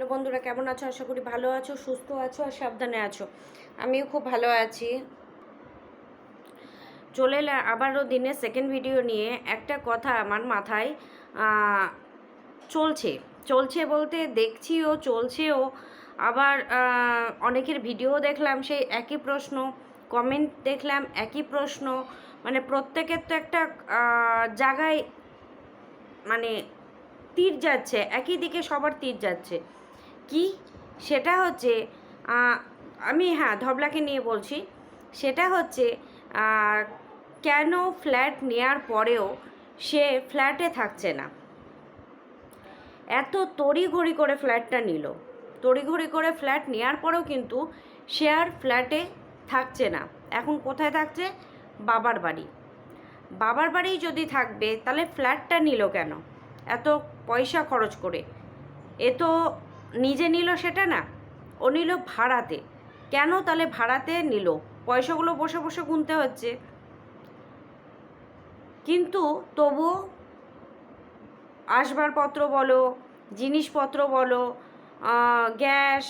Hello বন্ধুরা, কেমন আছো? আশা করি ভালো আছো, সুস্থ আছো আর সাবধানে আছো। আমিও খুব ভালো আছি। চলে এলে আবারও দিনের সেকেন্ড ভিডিও নিয়ে একটা কথা আমার মাথায় চলছে। চলছে বলতে দেখছিও, চলছেও। আবার অনেকের ভিডিও দেখলাম, সেই একই প্রশ্ন কমেন্ট দেখলাম, একই প্রশ্ন। মানে প্রত্যেকের তো একটা জায়গায় মানে তীর যাচ্ছে, একই দিকে সবার তীর যাচ্ছে। কি? সেটা হচ্ছে আমি হ্যাঁ ধবলাকে নিয়ে বলছি। সেটা হচ্ছে কেন ফ্ল্যাট নেয়ার পরেও সে ফ্ল্যাটে থাকছে না? এত তড়িঘড়ি করে ফ্ল্যাটটা নিল। তড়িঘড়ি করে ফ্ল্যাট নেওয়ার পরেও কিন্তু সে আর ফ্ল্যাটে থাকছে না। এখন কোথায় থাকছে? বাবার বাড়ি। বাবার বাড়ি যদি থাকবে, তাহলে ফ্ল্যাটটা নিল কেন? এত পয়সা খরচ করে। এ তো নিজে নিল সেটা না, ও নিল ভাড়াতে। কেন তাহলে ভাড়াতে নিল? পয়সাগুলো বসে বসে গুনতে হচ্ছে। কিন্তু তবুও আসবাবপত্র বলো, জিনিসপত্র বলো গ্যাস,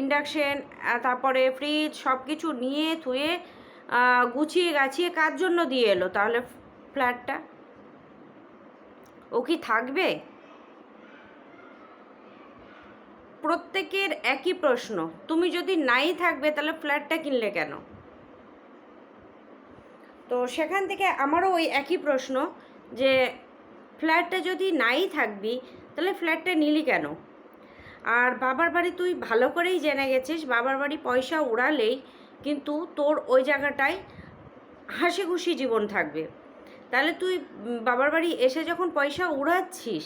ইন্ডাকশন তারপরে ফ্রিজ সব কিছু নিয়ে থুয়ে গুছিয়ে গাছিয়ে কার জন্য দিয়ে এলো তাহলে ফ্ল্যাটটা? ও কি থাকবে? প্রত্যেকের একই প্রশ্ন। তুমি যদি নাই থাকবে, তাহলে ফ্ল্যাটটা কিনলে কেন? তো সেখান থেকে আমারও ওই একই প্রশ্ন যে, ফ্ল্যাটটা যদি নাই থাকবি, তাহলে ফ্ল্যাটটা নিলি কেন? আর বাবার বাড়ি তুই ভালো করেই জেনে গেছিস, বাবার বাড়ি পয়সা উড়ালেই কিন্তু তোর ওই জায়গাটায় হাসি খুশি জীবন থাকবে। তাহলে তুই বাবার বাড়ি এসে যখন পয়সা উড়াচ্ছিস,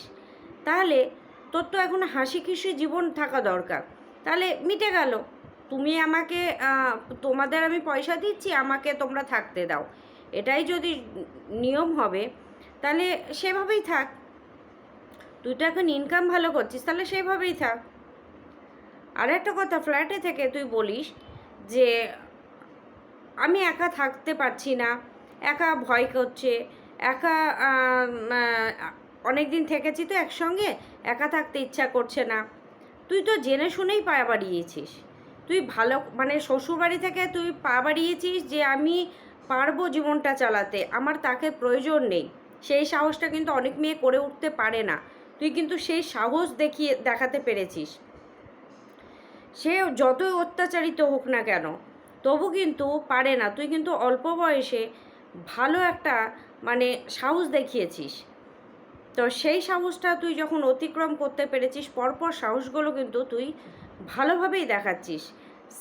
তাহলে তোর তো এখন হাসি খুশি জীবন থাকা দরকার। তাহলে মিটে গেল। তুমি আমাকে তোমাদের আমি পয়সা দিচ্ছি, আমাকে তোমরা থাকতে দাও। এটাই যদি নিয়ম হবে, তাহলে সেভাবেই থাক। তুই তো এখন ইনকাম ভালো করছিস, তাহলে সেভাবেই থাক। আর একটা কথা ফ্ল্যাটে থেকে তুই বলিস যে, আমি একা থাকতে পারছি না, একা ভয় করছে, একা অনেক দিন থেকেছি তো একসঙ্গে, একা থাকতে ইচ্ছা করছে না। তুই তো জেনে শুনেই পা বাড়িয়েছিস। তুই ভালো মানে শ্বশুরবাড়ি থেকে তুই পা বাড়িয়েছিস যে আমি পারব জীবনটা চালাতে, আমার তাকে প্রয়োজন নেই। সেই সাহসটা কিন্তু অনেক মেয়ে করে উঠতে পারে না। তুই কিন্তু সেই সাহস দেখিয়ে, দেখাতে পেরেছিস। সে যতই অত্যাচারিত হোক না কেন, তবু কিন্তু পারে না। তুই কিন্তু অল্প বয়সে ভালো একটা মানে সাহস দেখিয়েছিস। তো সেই সাহসটা তুই যখন অতিক্রম করতে পেরেছিস, পরপর সাহসগুলো কিন্তু তুই ভালোভাবেই দেখাচ্ছিস।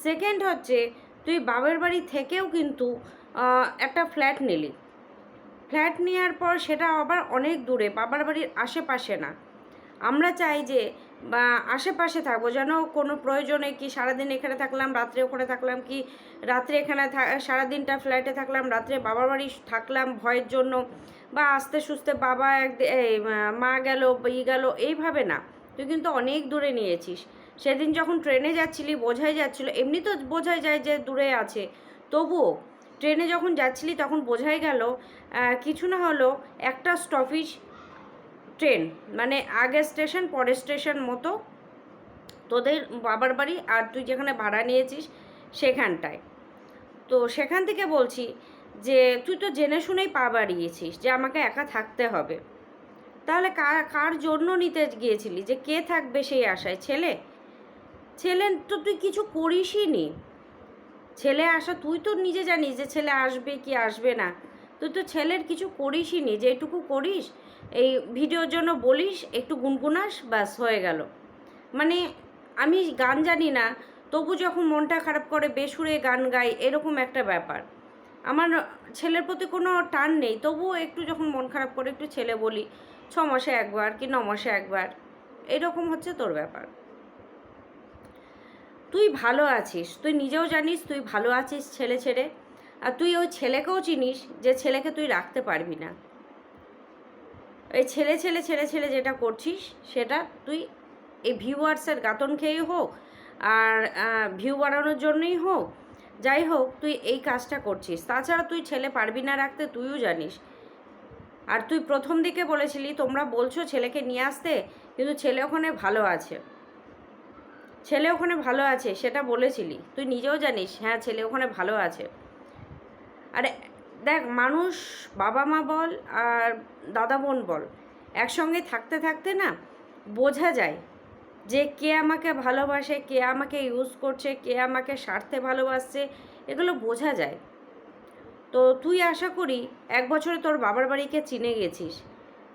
সেকেন্ড হচ্ছে, তুই বাবার বাড়ি থেকেও কিন্তু একটা ফ্ল্যাট নিলি। ফ্ল্যাট নেওয়ার পর সেটা আবার অনেক দূরে, বাবার বাড়ির আশেপাশে না। আমরা চাই যে বা আশেপাশে থাকব, যেন কোনো প্রয়োজনে কি সারাদিন এখানে থাকলাম, রাত্রে ওখানে থাকলাম, কি রাত্রে এখানে সারাদিনটা ফ্ল্যাটে থাকলাম, রাত্রে বাবার বাড়ি থাকলাম ভয়ের জন্য, বা আস্তে সুস্তে বাবা এক মা গেল, ই গেল, এইভাবে না। তুই কিন্তু অনেক দূরে নিয়েছিস। সেদিন যখন ট্রেনে যাচ্ছিলি, বোঝাই যাচ্ছিল, এমনি তো বোঝাই যায় যে দূরে আছে। তবুও ট্রেনে যখন যাচ্ছিলি, তখন বোঝাই গেল কিছু না হলো একটা স্টপেজ ট্রেন মানে আগে স্টেশন, পরের স্টেশন মতো তোদের বাবার বাড়ি আর তুই যেখানে ভাড়া নিয়েছিস সেখানটায়। তো সেখান থেকে বলছি যে, তুই তো জেনে শুনেই পা বাড়িয়েছিস যে আমাকে একা থাকতে হবে। তাহলে কার জন্য নিতে গিয়েছিলি? যে কে থাকবে সেই আশায়? ছেলে? ছেলে তো তুই কিছু করিসই নি। ছেলে আসা তুই তো নিজে জানিস যে ছেলে আসবে কি আসবে না। তুই তো ছেলের কিছু করিসই নি। যেটুকু করিস এই ভিডিওর জন্য বলিস, একটু গুনগুনাস, ব্যাস, হয়ে গেল। মানে আমি গান জানি না, তবু যখন মনটা খারাপ করে, বেসুরে গান গাই, এরকম একটা ব্যাপার। আমার ছেলের প্রতি কোনো টান নেই, তবুও একটু যখন মন খারাপ করে, একটু ছেলে বলি, ছ মাসে একবার কি ন মাসে একবার, এরকম হচ্ছে তোর ব্যাপার। তুই ভালো আছিস, তুই নিজেও জানিস, তুই ভালো আছিস ছেলে ছেড়ে, আর তুই ওই ছেলেকেও চিনিস, যে ছেলেকে তুই রাখতে পারবি না। এই ছেলে ছেলে ছেলে ছেলে যেটা করছিস, সেটা তুই এই ভিউয়ার্সের গাতন খেয়েই হোক আর ভিউ বাড়ানোর জন্যই হোক, যাই হোক, তুই এই কাজটা করছিস। তাছাড়া তুই ছেলে পারবি না রাখতে, তুইও জানিস। আর তুই প্রথম দিকে বলেছিলি, তোমরা বলছো ছেলেকে নিয়ে আসতে, কিন্তু ছেলে ওখানে ভালো আছে। ছেলে ওখানে ভালো আছে, সেটা বলেছিলি। তুই নিজেও জানিস হ্যাঁ ছেলে ওখানে ভালো আছে। আরে দেখ, মানুষ বাবা মা বল আর দাদা বোন বল, একসঙ্গে থাকতে থাকতে না বোঝা যায় যে কে আমাকে ভালোবাসে, কে আমাকে ইউজ করছে, কে আমাকে স্বার্থে ভালোবাসছে, এগুলো বোঝা যায়। তো তুই আশা করি এক বছরে তোর বাবার বাড়িকে চিনে গেছিস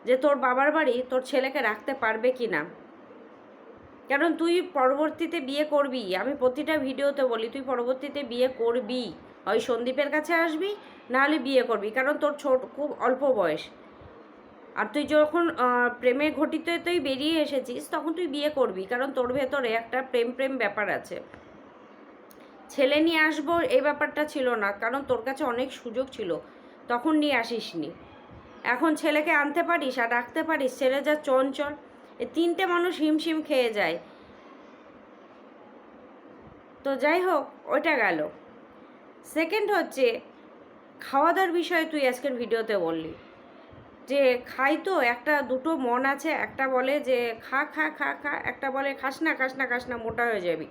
যে তোর বাবার বাড়ি তোর ছেলেকে রাখতে পারবে কি না। কারণ তুই পরবর্তীতে বিয়ে করবি, আমি প্রতিটা ভিডিওতে বলি, তুই পরবর্তীতে বিয়ে করবি। হয় সন্দীপের কাছে আসবি, নাহলে বিয়ে করবি, কারণ তোর ছোট, খুব অল্প বয়স। আর তুই যখন প্রেমে ঘটিতে তুই বেরিয়ে এসেছিস, তখন তুই বিয়ে করবি, কারণ তোর ভেতরে একটা প্রেম প্রেম ব্যাপার আছে। ছেলে নিয়ে আসব, এই ব্যাপারটা ছিল না, কারণ তোর কাছে অনেক সুযোগ ছিল, তখন নিয়ে আসিসনি। এখন ছেলেকে আনতে পারিস আর রাখতে পারিস, ছেলে যা চঞ্চল, এ তিনটে মানুষ হিমশিম খেয়ে যায়। তো যাই হোক ওটা গেল। সেকেন্ড হচ্ছে খাওয়া দাওয়ার বিষয়ে তুই আজকের ভিডিওতে বললি। যে খাই তো, একটা দুটো মন আছে, একটা বলে যে খা খা খা খা, একটা বলে খাস না খাস না খাস না, মোটা হয়ে যাবি।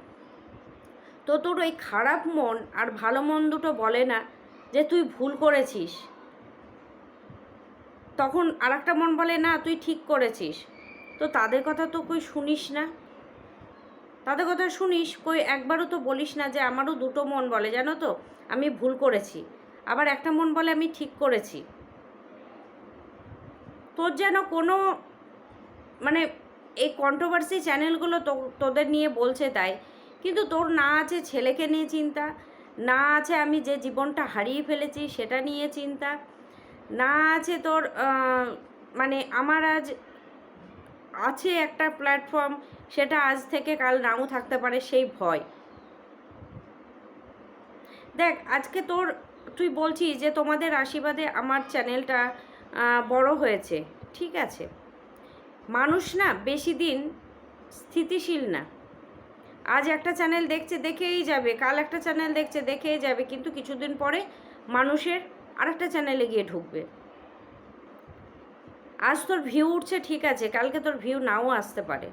তো তোর ওই খারাপ মন আর ভালো মন দুটো বলে না যে তুই ভুল করেছিস। তখন আর একটা মন বলে, না, তুই ঠিক করেছিস। তো তাদের কথা তো কই শুনিস না? তাদের কথা শুনিস, কই একবারও তো বলিস না যে আমারও দুটো মন বলে, জানো তো? আমি ভুল করেছি। আবার একটা মন বলে আমি ঠিক করেছি। তোর যেন কোনো মানে এই কন্ট্রোভার্সি চ্যানেলগুলো তোদের নিয়ে বলছে তাই। কিন্তু তোর না আছে ছেলেকে নিয়ে চিন্তা, না আছে আমি যে জীবনটা হারিয়ে ফেলেছি সেটা নিয়ে চিন্তা, না আছে তোর মানে আমার আজ আছে একটা প্ল্যাটফর্ম সেটা আজ থেকে কাল নাও থাকতে পারে সেই ভয়। দেখ, আজকে তোর, তুই বলছিস যে তোমাদের আশীর্বাদে আমার চ্যানেলটা বড় হয়েছে, ঠিক আছে। মানুষ না বেশি দিন স্থিতিশীল না। আজ একটা চ্যানেল দেখছে, দেখেই যাবে, কাল একটা চ্যানেল দেখছে, দেখেই যাবে, কিন্তু কিছুদিন পরে মানুষের আরেকটা চ্যানেলে গিয়ে ঢুকবে। আজ তোর ভিউ উঠছে, ঠিক আছে, কালকে তোর ভিউ নাও আসতে পারে।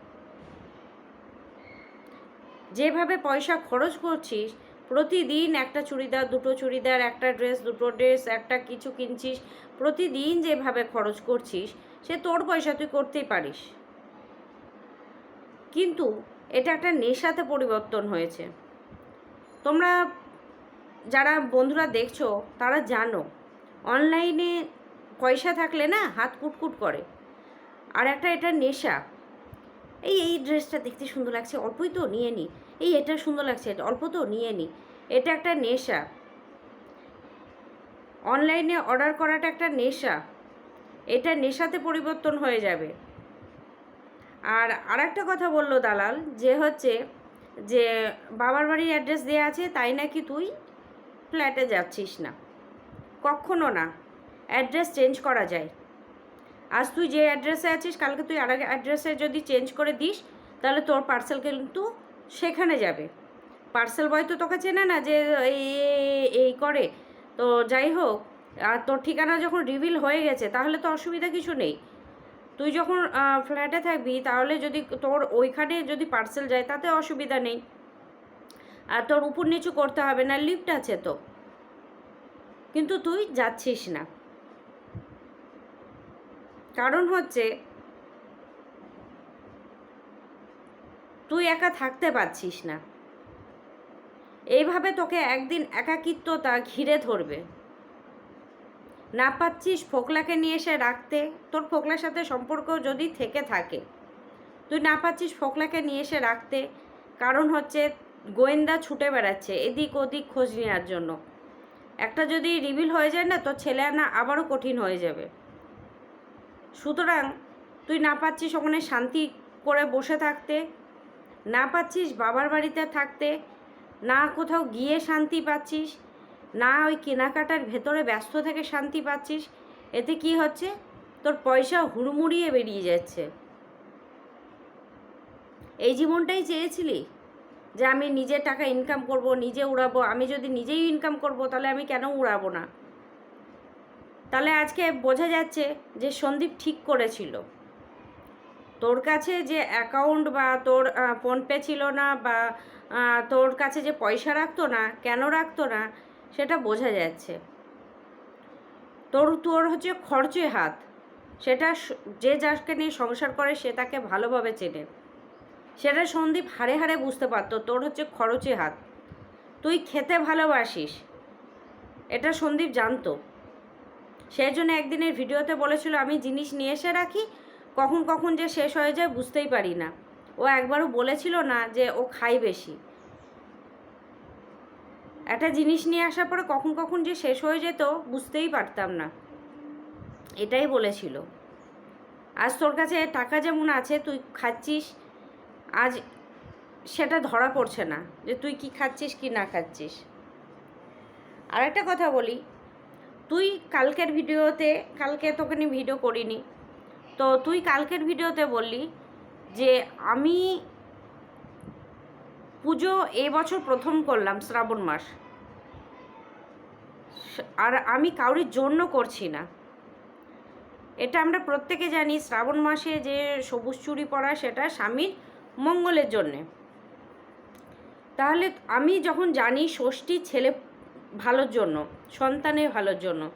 যেভাবে পয়সা খরচ করছিস, প্রতিদিন একটা চুড়িদার, দুটো চুড়িদার, একটা ড্রেস দুটো ড্রেস একটা কিছু কিনছিস, প্রতিদিন যেভাবে খরচ করছিস, সে তোর পয়সা তুই করতেই পারিস। কিন্তু এটা একটা নেশাতে পরিবর্তন হয়েছে। তোমরা যারা বন্ধুরা দেখছ, তারা জানো অনলাইনে পয়সা থাকলে না হাত কুটকুট করে। আর একটা এটা নেশা। এই এই ড্রেসটা দেখতে সুন্দর লাগছে। অল্পই তো নিয়ে নি। এই, এটা সুন্দর লাগছে। এটা অল্প তো নিয়ে নি। এটা একটা নেশা। অনলাইনে অর্ডার করাটা একটা নেশা। এটা নেশাতে পরিবর্তন হয়ে যাবে। আর আরেকটা কথা বলল দালাল, যে হচ্ছে যে বাবার বাড়ির অ্যাড্রেস দেওয়া আছে, তাই নাকি তুই ফ্ল্যাটে যাচ্ছিস না? কখনো না। অ্যাড্রেস চেঞ্জ করা যায়। আজ তুই যে অ্যাড্রেসে আছিস, কালকে তুই আর অ্যাড্রেসে যদি চেঞ্জ করে দিস, তাহলে তোর পার্সেল কিন্তু সেখানে যাবে। পার্সেল বয় তো তোকে চেনে না যে, এই করে। তো যাই হোক, আর তোর ঠিকানা যখন রিভিল হয়ে গেছে, তাহলে তো অসুবিধা কিছু নেই। তুই যখন ফ্ল্যাটে থাকবি, তাহলে যদি তোর ওইখানে যদি পার্সেল যায়, তাতে অসুবিধা নেই। আর তোর উপর নিচু করতে হবে, না লিফট আছে তো। কিন্তু তুই যাচ্ছিস না। কারণ হচ্ছে তুই একা থাকতে পারছিস না। এইভাবে তোকে একদিন একাকিত্বতা ঘিরে ধরবে। না পাচ্ছিস ফোকলাকে নিয়ে এসে রাখতে, তোর ফোকলার সাথে সম্পর্ক যদি থেকে থাকে। তুই না পাচ্ছিস ফোকলাকে নিয়ে এসে রাখতে, কারণ হচ্ছে গোয়েন্দা ছুটে বেড়াচ্ছে এদিক ওদিক খোঁজ নেওয়ার জন্য। একটা যদি রিভিল হয়ে যায় না, তোর ছেলে আনা আবারও কঠিন হয়ে যাবে। সুতরাং তুই না পাচ্ছিস ওখানে শান্তি করে বসে থাকতে, না পাচ্ছিস বাবার বাড়িতে থাকতে, না কোথাও গিয়ে শান্তি পাচ্ছিস, না ওই কেনাকাটার ভেতরে ব্যস্ত থেকে শান্তি পাচ্ছিস, এতে কি হচ্ছে? তোর পয়সা হুড়মুড়িয়ে বেরিয়ে যাচ্ছে। এই জীবনটাই চেয়েছিলি? যে আমি নিজে টাকা ইনকাম করব, নিজে উড়াবো, আমি যদি নিজেই ইনকাম করব, তাহলে আমি কেন উড়াবো না? তাহলে আজকে বোঝা যাচ্ছে যে সন্দীপ ঠিক করেছিল। তোর কাছে যে অ্যাকাউন্ট বা তোর ফোনপে ছিল না বা তোর কাছে যে পয়সা রাখতো না, কেন রাখতো না, সেটা বোঝা যাচ্ছে। তোর তোর হচ্ছে খরচে হাত। সেটা যে যাকে নিয়ে সংসার করে সে তাকে ভালোভাবে চেনে। সেটা সন্দীপ হারে হাড়ে বুঝতে পারতো, তোর হচ্ছে খরচে হাত। তুই খেতে ভালোবাসিস। এটা সন্দীপ জানতো। সেই জন্য একদিনের ভিডিওতে বলেছিল, আমি জিনিস নিয়ে এসে রাখি, কখন কখন যে শেষ হয়ে যায় বুঝতেই পারি না। ও একবারও বলেছিল না যে ও খায় বেশি। একটা জিনিস নিয়ে আসার পরে কখন কখন যে শেষ হয়ে যেত বুঝতেই পারতাম না। এটাই বলেছিল। আজ তোর কাছে টাকা যেমন আছে, তুই খাচ্ছিস, আজ সেটা ধরা পড়ছে না যে তুই কি খাচ্ছিস কি না খাচ্ছিস। আর একটা কথা বলি তুই কালকের ভিডিওতে, কালকে তোকে ভিডিও করিনি। তো তুই কালকের ভিডিওতে বললি যে আমি পুজো এবছর প্রথম করলাম শ্রাবণ মাস। আর আমি কাউরির জন্য করছি না। এটা আমরা প্রত্যেকে জানি, শ্রাবণ মাসে যে সবুজ চুড়ি পরা সেটা স্বামীর মঙ্গলের জন্যে। তাহলে আমি যখন জানি ষষ্ঠী ছেলে ভালোর জন্য, সন্তানের ভালোর জন্য।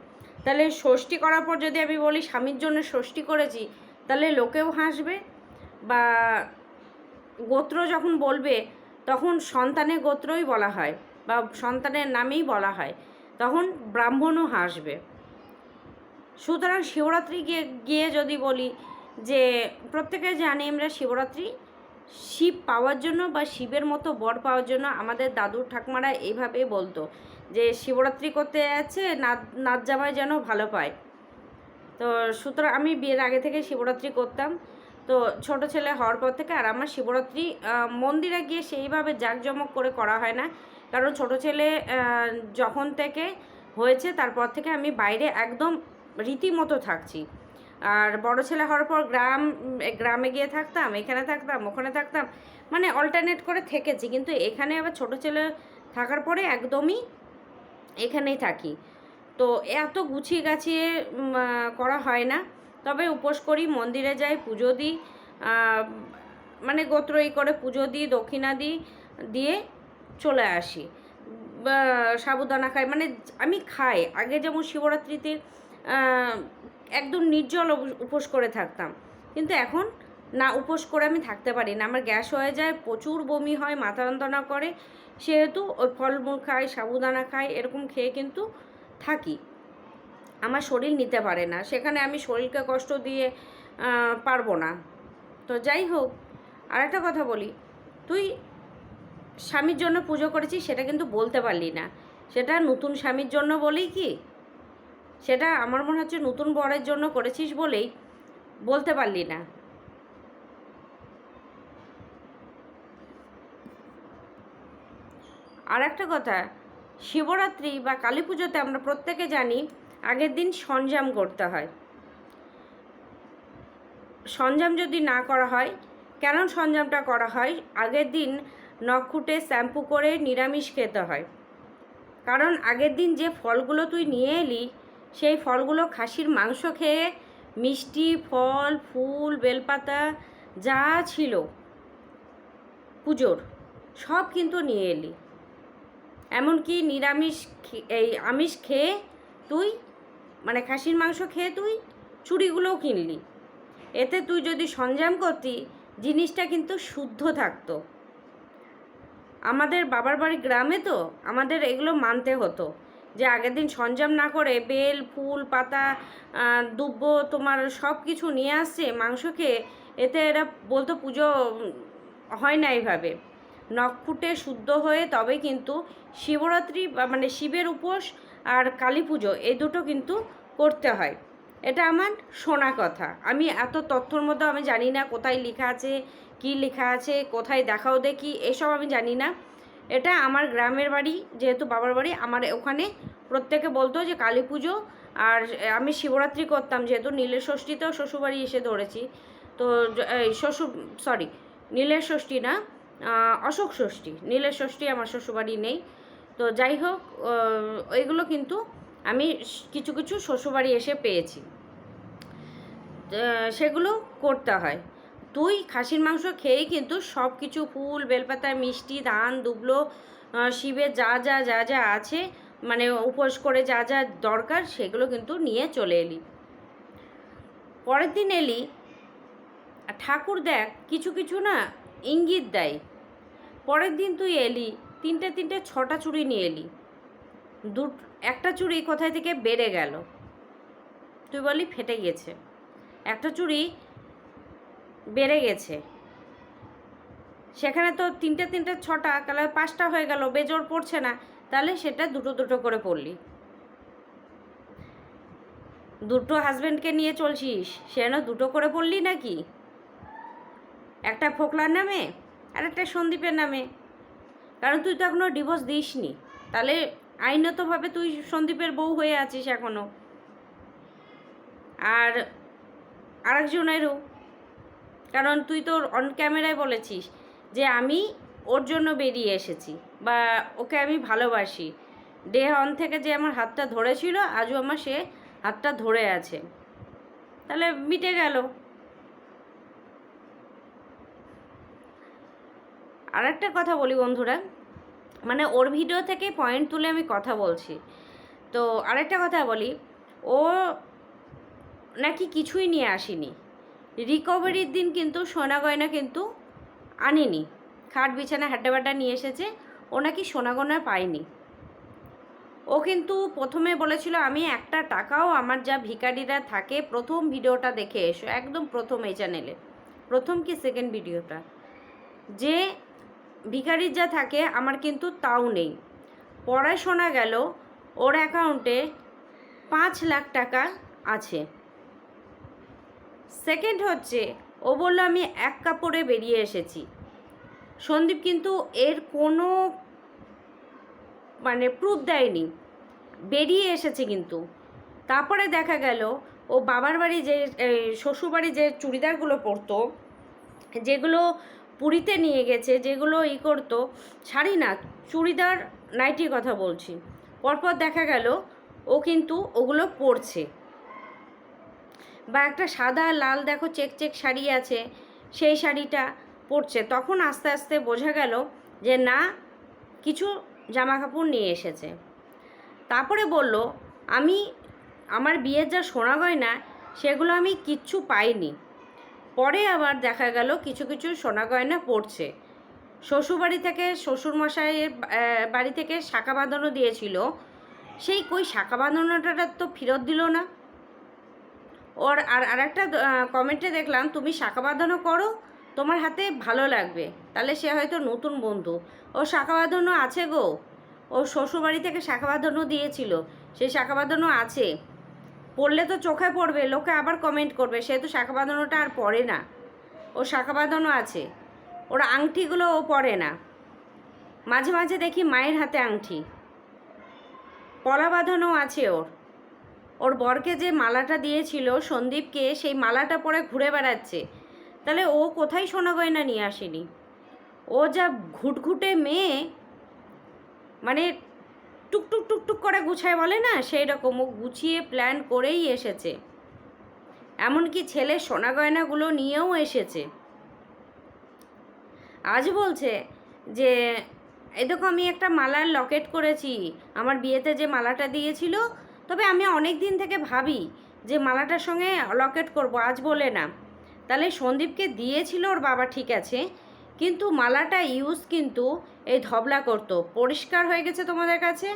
তাহলে ষষ্ঠী করার পর যদি আমি বলি স্বামীর জন্য ষষ্ঠী করেছি, তাহলে লোকেও হাসবে বা গোত্র যখন বলবে, তখন সন্তানের গোত্রই বলা হয় বা সন্তানের নামেই বলা হয়, তখন ব্রাহ্মণও হাসবে। সুতরাং শিবরাত্রি গিয়ে গিয়ে যদি বলি যে প্রত্যেকে জানি আমরা শিবরাত্রি, শিব পাওয়ার জন্য বা শিবের মতো বর পাওয়ার জন্য আমাদের দাদু ঠাকুমারা এইভাবে বলতো। যে শিবরাত্রি করতে যাচ্ছে নাচ নাচ জামাই যেন ভালো পায়। তো সুতরাং আমি বিয়ের আগে থেকে শিবরাত্রি করতাম। তো ছোট ছেলে হওয়ার পর থেকে আর আমার শিবরাত্রি মন্দিরে গিয়ে সেইভাবে জাঁকজমক করে করা হয় না। কারণ ছোট ছেলে যখন থেকে হয়েছে, তারপর থেকে আমি বাইরে একদম রীতিমতো থাকছি। আর বড় ছেলে হওয়ার পর গ্রাম, গ্রামে গিয়ে থাকতাম, এখানে থাকতাম, ওখানে থাকতাম মানে অল্টারনেট করে থেকেছি। কিন্তু এখানে আবার ছোট ছেলে থাকার পরে একদমই এখানেই থাকি। তো এত গুছিয়ে গাছিয়ে করা হয় না। তবে উপোস করি, মন্দিরে যাই, পুজো দিই মানে গোত্র ই করে পুজো দিই, দক্ষিণা দিই, দিয়ে চলে আসি। সাবুদানা খাই মানে আমি খাই। আগে যেমন শিবরাত্রিতে একদম নির্জল উপোস করে থাকতাম। কিন্তু এখন না, উপোস করে আমি থাকতে পারি না। আমার গ্যাস হয়ে যায়, প্রচুর বমি হয়, মাথা যন্ত্রণা করে সেহেতু ওই ফলমূল খাই, সাবুদানা খাই, এরকম খেয়ে কিন্তু থাকি। আমার শরীর নিতে পারে না। সেখানে আমি শরীরকে কষ্ট দিয়ে পারব না। তো যাই হোক আর একটা কথা বলি। তুই স্বামীর জন্য পুজো করেছিস সেটা কিন্তু বলতে পারলি না। সেটা নতুন স্বামীর জন্য বলেই কি? সেটা আমার মনে হচ্ছে নতুন বরের জন্য করেছিস বলেই বলতে পারলি না। আর একটা কথা, শিবরাত্রি বা কালী পুজোতে আমরা প্রত্যেকে জানি আগের দিন সঞ্জাম করতে হয়। সঞ্জাম যদি না করা হয়, কেন সঞ্জামটা করা হয়? আগের দিন নখ খুঁটে শ্যাম্পু করে নিরামিষ খেতে হয়। কারণ আগের দিন যে ফলগুলো তুই নিয়ে এলি, সেই ফলগুলো খাসির মাংস খেয়ে মিষ্টি, ফল, ফুল, বেলপাতা, যা ছিল পুজোর, সব কিন্তু নিয়ে এলি। এমনকি নিরামিষ এই আমিষ খেয়ে তুই মানে খাসির মাংস খেয়ে তুই চুড়িগুলোও কিনলি। এতে তুই যদি সঞ্জাম করতি, জিনিসটা কিন্তু শুদ্ধ থাকতো। আমাদের বাবার বাড়ি গ্রামে তো আমাদের এগুলো মানতে হতো, যে আগের দিন সঞ্জাম না করে বেল, ফুল, পাতা দুব্ব তোমার সব কিছু নিয়ে আসছে মাংস খেয়ে, এতে এরা বলতো পুজো হয় না এইভাবে। নখ ফুটে শুদ্ধ হয়ে তবে কিন্তু শিবরাত্রি মানে শিবের উপোস আর কালী পুজো এই দুটো কিন্তু করতে হয়। এটা আমার শোনা কথা। আমি এত তথ্যর মধ্যে আমি জানি না কোথায় লেখা আছে, কি লেখা আছে, কোথায় দেখাও দেখি, এসব আমি জানি না। এটা আমার গ্রামের বাড়ি, যেহেতু বাবার বাড়ি, আমার ওখানে প্রত্যেকে বলতো যে কালী পুজো আর আমি শিবরাত্রি করতাম, যেহেতু নীলের ষষ্ঠীতেও শ্বশুরবাড়ি এসে ধরেছি। তো, এই শ্বশুর সরি নীলের ষষ্ঠী না অশোক ষষ্ঠী, নীলের ষষ্ঠী আমার শ্বশুরবাড়ি নেই। তো যাই হোক ওইগুলো কিন্তু আমি কিছু কিছু শ্বশুরবাড়ি এসে পেয়েছি। সেগুলো করতে হয়। তুই খাসির মাংস খেয়েই কিন্তু সব কিছু, ফুল, বেলপাতা, মিষ্টি, ধান, দুবলো শিবের যা যা যা যা আছে মানে উপোস করে যা যা দরকার সেগুলো কিন্তু নিয়ে চলে এলি। পরের দিন এলি ঠাকুর দেখ, কিছু কিছু না ইঙ্গিত দেয়। পরের দিন তুই এলি, তিনটে তিনটে ছটা চুড়ি নিয়ে এলি। দু একটা চুড়ি কোথায় থেকে বেড়ে গেল? তুই বলি ফেটে গেছে। একটা চুড়ি বেড়ে গেছে। সেখানে তো তিনটে তিনটে ছটা, তাহলে পাঁচটা হয়ে গেল বেজোর পড়ছে না। তাহলে সেটা দুটো দুটো করে পড়লি। দুটো হাজব্যান্ডকে নিয়ে চলছিস সে যেন দুটো করে পড়লি নাকি? একটা ফোকলার নামে আর একটা সন্দীপের নামে। কারণ তুই তো এখনও ডিভোর্স দিসনি। তাহলে আইনতভাবে তুই সন্দীপের বউ হয়ে আছিস এখনও আর আরেকজনেরও। কারণ তুই তোর অন ক্যামেরায় বলেছিস যে আমি ওর জন্য বেরিয়ে এসেছি বা ওকে আমি ভালোবাসি। ডে অন থেকে যে আমার হাতটা ধরেছিল, আজও আমার সে হাতটা ধরে আছে। তাহলে মিটে গেল। আর একটা কথা বলি বন্ধুরা মানে ওর ভিডিও থেকে পয়েন্ট তুলে আমি কথা বলছি। তো আরেকটা কথা বলি, ও নাকি কিছুই নিয়ে আসেনি। রিকভারির দিন কিন্তু সোনা গয়না কিন্তু আনেনি। খাট বিছানা হাড্ডাবাড্ডা নিয়ে এসেছে, ও নাকি সোনা গয়না পায়নি। ও কিন্তু প্রথমে বলেছিল, আমি একটা টাকাও আমার যা ভিখারিরা থাকে, প্রথম ভিডিওটা দেখে এসো। একদম প্রথম এই চ্যানেলে প্রথম কি সেকেন্ড ভিডিওটা যে ভিখারির যা থাকে, আমার কিন্তু তাও নেই। পরে শোনা গেল, ওর অ্যাকাউন্টে পাঁচ লাখ টাকা আছে। সেকেন্ড হচ্ছে, ও বলল, আমি এক কাপড়ে বেরিয়ে এসেছি। সন্দীপ কিন্তু এর কোনো মানে প্রুফ দেয়নি। বেরিয়ে এসেছে কিন্তু। তারপরে দেখা গেল, ও বাবার বাড়ি যে শ্বশুরবাড়ি যে চুড়িদারগুলো পরতো, যেগুলো পুরীতে নিয়ে গেছে, যেগুলো ই করতো, শাড়ি না, চুড়িদার, নাইটির কথা বলছি। পরপর দেখা গেল, ও কিন্তু ওগুলো পরছে। বা একটা সাদা, লাল, দেখো, চেক চেক শাড়ি আছে, সেই শাড়িটা পরছে। তখন আস্তে আস্তে বোঝা গেল যে না, কিছু জামা কাপড় নিয়ে এসেছে। তারপরে বলল, আমি, আমার বিয়ের যা সোনা গয়না, সেগুলো আমি কিচ্ছু পাইনি। পরে আবার দেখা গেল কিছু কিছু সোনা গয়না পড়ছে। শ্বশুরবাড়ি থেকে শ্বশুরমশাইয়ের বাড়ি থেকে শাখা বাঁধানো দিয়েছিল। সেই কই শাখা বাঁধানোটা তো ফেরত দিল না। ওর আর আর একটা কমেন্টে দেখলাম, তুমি শাখা বাঁধানো করো, তোমার হাতে ভালো লাগবে। তাহলে সে হয়তো নতুন বন্ধু। ও শাখা বাঁধানো আছে গো। ও শ্বশুরবাড়ি থেকে শাখা বাঁধানো দিয়েছিল। সেই শাখা বাঁধানো আছে। পড়লে তো চোখে পড়বে, লোকে আবার কমেন্ট করবে, সে তো শাখা বাঁধানোটা আর পড়ে না। ও শাখা বাঁধানো আছে, ওর আংটিগুলো ও পরে না। মাঝে মাঝে দেখি মায়ের হাতে আংটি। পলা বাঁধানো আছে ওর। ওর বরকে যে মালাটা দিয়েছিল সন্দীপকে, সেই মালাটা পরে ঘুরে বেড়াচ্ছে। তাহলে ও কোথায় সোনা গয়না নিয়ে আসেনি? ও যা ঘুটঘুটে মেয়ে মানে টুকটুক টুকটুক করে গুছায় বলে না? সেই রকম ও গুছিয়ে প্ল্যান করেই এসেছে। এমনকি ছেলে সোনা গয়নাগুলো নিয়েও এসেছে। আজ বলছে যে এই আমি একটা মালার লকেট করেছি। আমার বিয়েতে যে মালাটা দিয়েছিল, তবে আমি অনেক দিন থেকে ভাবি যে মালাটার সঙ্গে লকেট করব, আজ বলে না। তাহলে সন্দীপকে দিয়েছিল ওর বাবা, ঠিক আছে কিন্তু মালাটা ইউজ কিন্তু এই ধবলা করতো। পরিষ্কার হয়ে গেছে তোমাদের কাছে?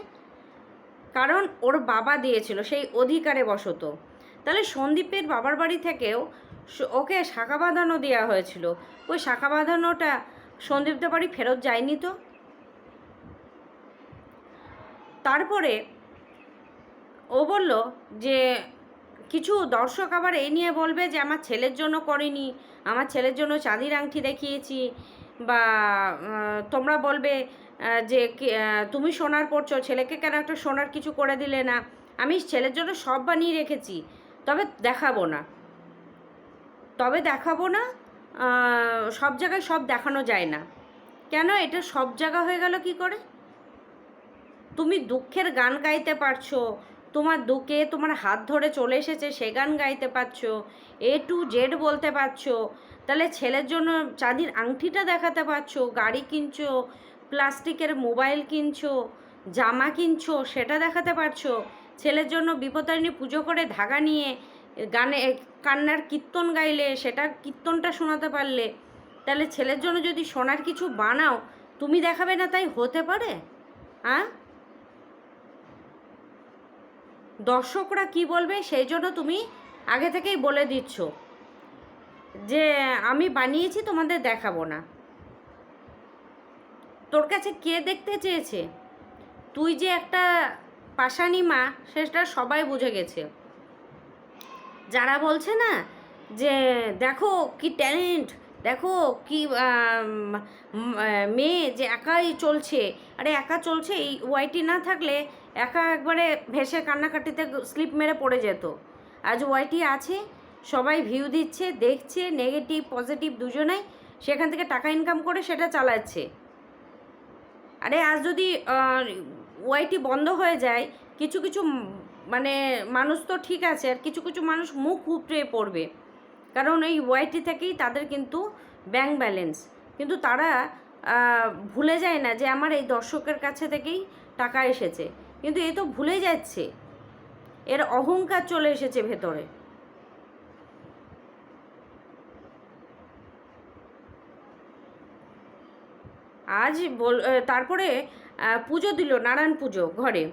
কারণ ওর বাবা দিয়েছিল, সেই অধিকারে বসত। তাহলে সন্দীপের বাবার বাড়ি থেকেও ওকে শাখা বাঁধানো দেওয়া হয়েছিল। ওই শাখা বাঁধানোটা সন্দীপদের বাড়ি ফেরত যায়নি তো? তারপরে ও বলল যে কিছু দর্শক আবার এই নিয়ে বলবে যে, আমার ছেলের জন্য করিনি, আমার ছেলের জন্য চাঁদির আংটি দেখিয়েছি। বা তোমরা বলবে যে তুমি সোনার পড়ছো ছেলেকে কেন একটা সোনার কিছু করে দিলে না? আমি ছেলের জন্য সব বানিয়ে রেখেছি, তবে দেখাবো না। তবে দেখাবো না সব জায়গায় সব দেখানো যায় না। কেন? এটা সব জায়গা হয়ে গেল কি করে? তুমি দুঃখের গান গাইতে পারছ তোমার দুকে তোমার হাত ধরে চলে এসেছে, সে গান গাইতে পারছ এ টু জেড বলতে পারছ, তাহলে ছেলের জন্য চাঁদির আংটিটা দেখাতে পারছ, গাড়ি কিনছো, প্লাস্টিকের মোবাইল কিনছো, জামা কিনছো, সেটা দেখাতে পারছ, ছেলের জন্য বিপদারিণী পুজো করে ধাগা নিয়ে গানে কান্নার কীর্তন গাইলে সেটা কীর্তনটা শোনাতে পারলে, তাহলে ছেলের জন্য যদি সোনার কিছু বানাও, তুমি দেখাবে না তাই হতে পারে? হ্যাঁ দর্শকরা কি বলবে সেই জন্য তুমি আগে থেকেই বলে দিচ্ছ যে আমি বানিয়েছি, তোমাদের দেখাবো না। তোর কাছে কে দেখতে চেয়েছে? তুই যে একটা পাশানি মা, সেটা সবাই বুঝে গেছে। যারা বলছে না যে, দেখো কি ট্যালেন্ট দেখো কি মেয়ে যে একাই চলছে। আরে একা চলছে এই ওয়াইটি না থাকলে একা একবারে ভেসে কান্নাকাটিতে স্লিপ মেরে পড়ে যেত। আজ ওয়াইটি আছে, সবাই ভিউ দিচ্ছে, দেখছে, নেগেটিভ, পজিটিভ দুজনেই সেখান থেকে টাকা ইনকাম করে সেটা চালাচ্ছে। আরে, আজ যদি ওয়াইটি বন্ধ হয়ে যায়, কিছু কিছু মানে মানুষ তো ঠিক আছে, আর কিছু কিছু মানুষ মুখ উপড়ে পড়বে। কারণ এই ওয়াইটি থেকেই তাদের কিন্তু ব্যাংক ব্যালেন্স। কিন্তু তারা ভুলে যায় না যে আমার এই দর্শকের কাছে থেকেই টাকা এসেছে। কিন্তু এ তো ভুলে যাচ্ছে। এর অহংকার চলে এসেছে ভেতরে। আজ বল তারপরে পুজো দিল, নারায়ণ পুজো ঘরে।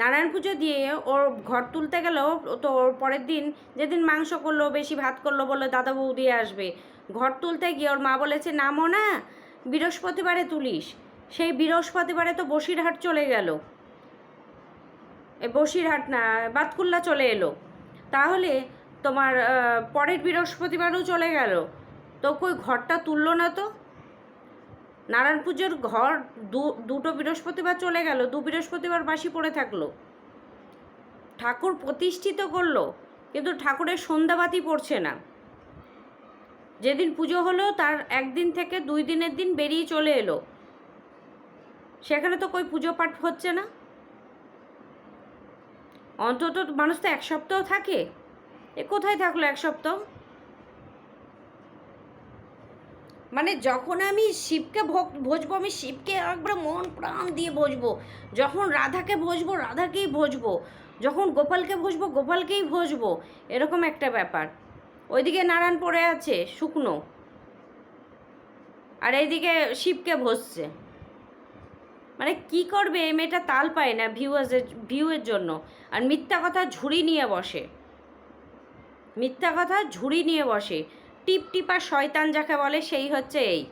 নারায়ণ পুজো দিয়ে ওর ঘর তুলতে গেল তো ওর পরের দিন যেদিন মাংস করল, বেশি ভাত করল বলল দাদা বউ দিয়ে আসবে। ঘর তুলতে গিয়ে ওর মা বলেছে নামো না বৃহস্পতিবারে তুলিস। সেই বৃহস্পতিবারে তো বসিরহাট চলে গেল। বসিরহাট না, বাতকুল্লা চলে এলো। তাহলে তোমার পরের বৃহস্পতিবারও চলে গেল। তো কই ঘরটা তুললো না তো? নারায়ণ পুজোর ঘর দু, দুটো বৃহস্পতিবার চলে গেল, দু বৃহস্পতিবার বাসি পড়ে থাকল। ঠাকুর প্রতিষ্ঠিত করল, কিন্তু ঠাকুরের সন্ধ্যাবাতি পড়ছে না। যেদিন পুজো হলো, তার একদিন থেকে দুই দিনের দিন বেরিয়ে চলে এলো। সেখানে তো কই পুজো পাঠ হচ্ছে না। অন্তত মানুষ তো এক সপ্তাহ থাকে। এ কোথায় থাকল এক সপ্তাহ? মানে যখন আমি শিবকে ভোগ, ভজবো, আমি শিবকে একবার মন প্রাণ দিয়ে ভজবো। যখন রাধাকে ভজবো, রাধাকেই ভজবো। যখন গোপালকে ভজবো, গোপালকেই ভজবো। এরকম একটা ব্যাপার। ওইদিকে নারায়ণ পড়ে আছে, শুকনো। আর এইদিকে শিবকে ভজছে। মানে কি করবে এই মেয়েটা তাল পায় না ভিউয়ার্সের ভিউয়ের জন্য। আর মিথ্যা কথা ঝুড়ি নিয়ে বসে। মিথ্যা কথা ঝুড়ি নিয়ে বসে। টিপ টিপা শয়তান যাকে বলে সেই হচ্ছে এই।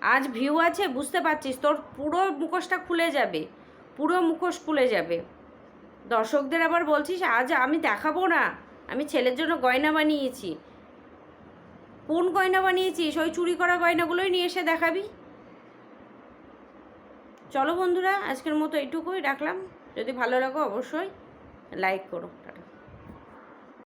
আজ ভিউ আছে, বুঝতে পারছিস? তোর পুরো মুখোশটা খুলে যাবে। পুরো মুখোশ খুলে যাবে। দর্শকদের আবার বলছিস, আজ আমি দেখাবো না। আমি ছেলের জন্য গয়না বানিয়েছি। কোন গয়না বানিয়েছিস? ওই চুরি করা গয়নাগুলোই নিয়ে এসে দেখাবি? চলো বন্ধুরা আজকের মতো এটুকুই রাখলাম। যদি ভালো লাগো অবশ্যই লাইক করো।